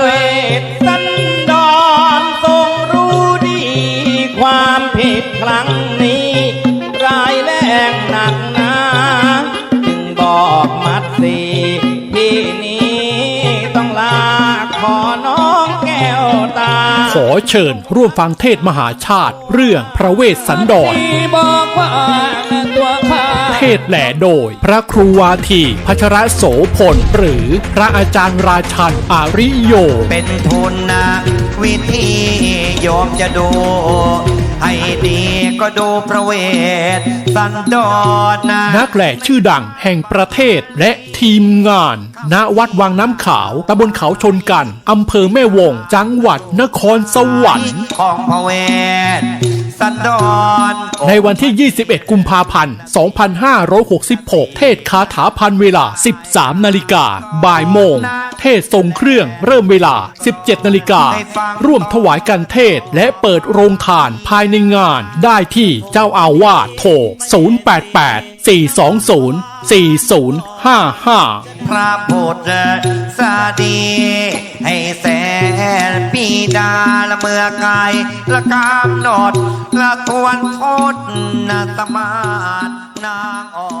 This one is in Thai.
เวทสันดรทรงรู้ดี ความผิดครั้งนี้ ร้ายแรงหนักหนาจึงบอกมัดสีที่นี้ต้องลาขอน้องแก้วตาขอเชิญร่วมฟังเทศมหาชาติ เรื่องพระเวสสันดร ที่บอกว่าตัวข้าเท ศแหล่โดย พระครูวาทีพัชรโสพล หรือพระอาจารย์ราชันอาริโย เป็นทุนนะวิธีโยมจะดู ให้ดีก็ดูพระเวทสันดรนะนักแหล่ชื่อดังแห่งประเทศและทีมงาน ณวัดวังน้ำขาวตำบลเขาชนกันอำเภอแม่วง จังหวัดนครสวรรค์ของพระเวทสันดร ในวันที่ 21 กุมภาพันธ์ 2566 เทศคาถาพันเวลา 13 นาฬิกา บ่ายโมง เทศทรงเครื่องเริ่มเวลา 17 นาฬิกา ร่วมถวายกันเทศและเปิดโรงทานภายในงาน ได้ที่เจ้าอาวาสโทร 088 420 4055 พระโพธิสดีให้แส มีดาละเมื่อกายละกามนอดละทวนโทษนาสมาดนางอ่อน